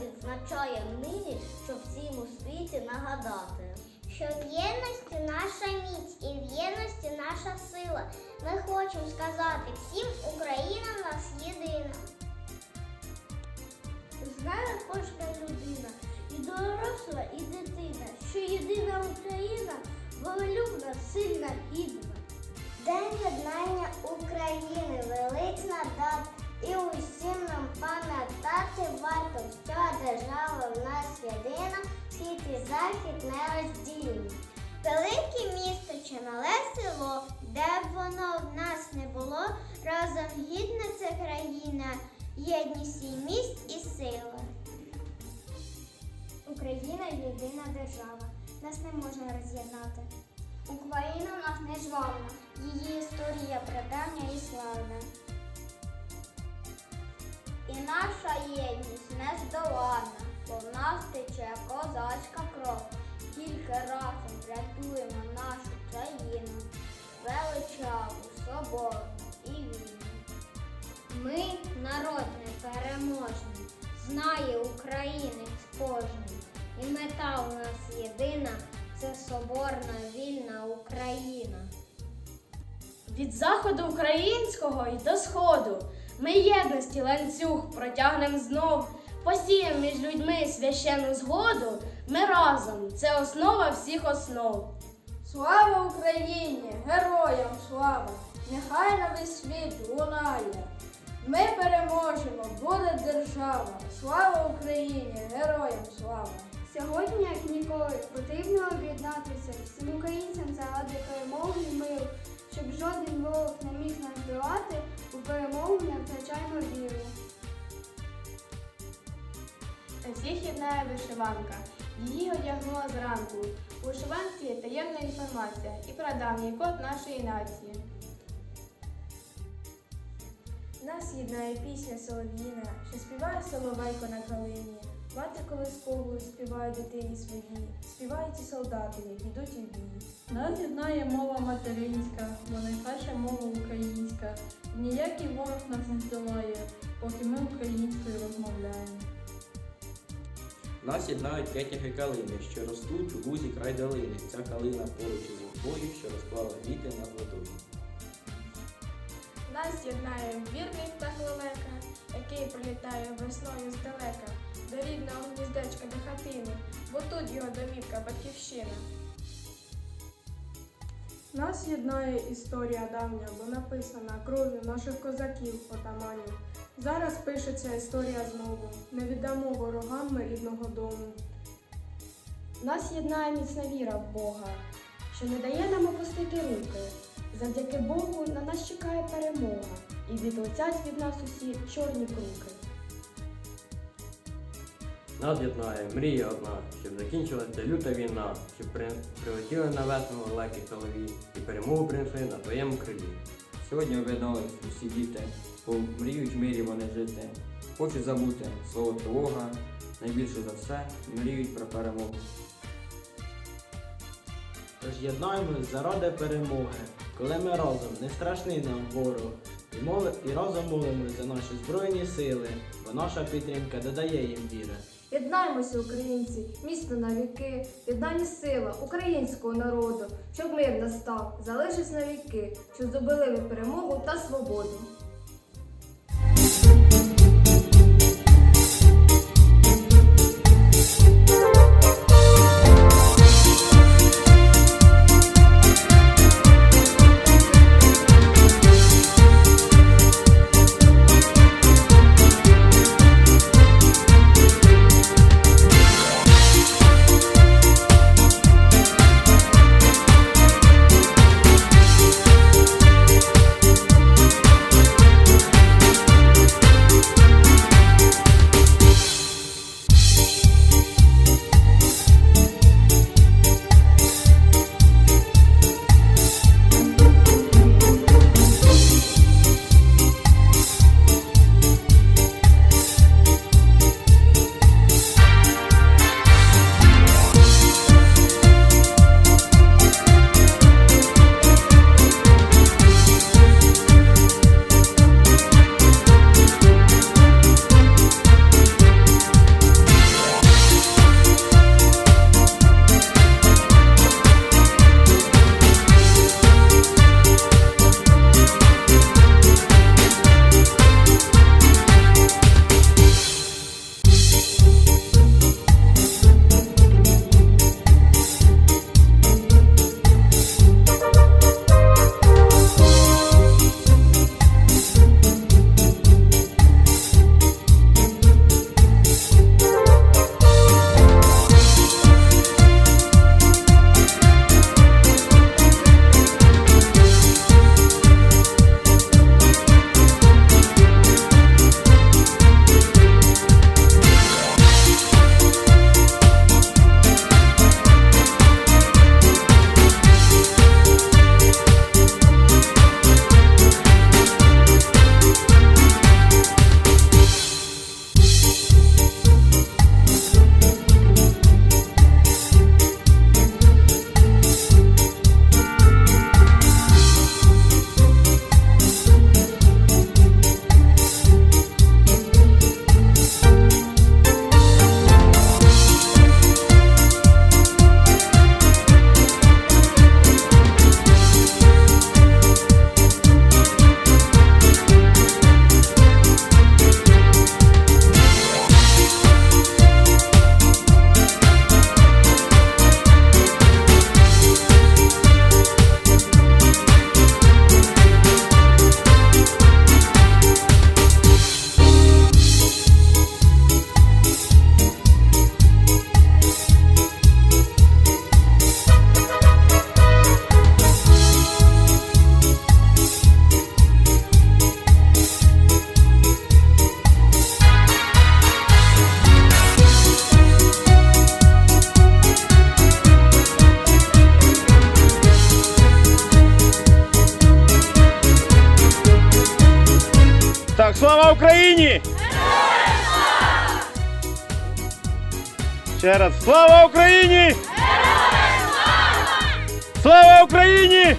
відзначає нині, щоб всім у світі нагадати. Що в єдності наша міць і в єдності наша сила. Ми хочемо сказати всім, Україна в нас єдина. Знає кожна людина, і доросла, і дитина, що єдина Україна волелюбна, сильна, гідна. День єднання України, пам'ятати варто, що держава в нас єдина, схід і захід не роздільні. Велике місто чи мале село, де б воно в нас не було, разом гідна це країна, єдність і міст і сила. Україна єдина держава, нас не можна роз'єднати. Україна в нас не жвавна, її історія прадавня і славна. І наша єдність нездоланна, бо в нас тече козацька кров. Тільки разом врятуємо нашу країну, величаву, соборну і вільну. Ми народ непереможний, знає українець кожний. І мета у нас єдина це соборна вільна Україна. Від заходу українського й до сходу ми єдності ланцюг протягнем знов, посієм між людьми священну згоду. Ми разом це основа всіх основ. Слава Україні! Героям слава! Нехай на весь світ лунає. Ми переможемо, буде держава. Слава Україні! Героям слава! Сьогодні, як ніколи, потрібно об'єднатися всім українцям заради перемоги і миру, вишиванка. Її одягнула зранку. У вишиванці є таємна інформація і прадавній код нашої нації. Нас єднає пісня солов'їна, що співає соловейко на калині. Мати колисковою співає дитині своїй, співають і солдати, як йдуть у бій. Нас єднає мова материнська, бо Нас єднають кетяги калини, що ростуть у гузі край долини. Ця калина поруч із водою, що розклала віти над водою. Нас єднає вірний птах лелека, який прилітає весною здалека, до рідного гніздечка до хатини, бо тут його домівка батьківщина. Нас єднає історія давня, бо написана кров'ю наших козаків, отаманів. Зараз пишеться історія знову. Не віддамо ворогам ми рідного дому. Нас єднає міцна віра в Бога, що не дає нам опустити руки. Завдяки Богу на нас чекає перемога, і відлетять від нас усі чорні круки. Нас єднає мрія одна, щоб закінчилася люта війна, щоб прилетіли на весну леки солові і перемогу принесли на твоєму крилі. Сьогодні об'єднались усі діти, бо мріють в мирі вони жити. Хочуть забути слово тривога, найбільше за все мріють про перемогу. Тож єднаємось заради перемоги, коли ми разом не страшний нам ворог. І, моли, і разом молимось за наші збройні сили, бо наша підтримка додає їм віри. Єднаймося, українці, міцно на віки, єднання сила українського народу, щоб мир настав, залишись на віки, що здобули ви перемогу та свободу. Ще раз. Слава Україні! Слава Україні!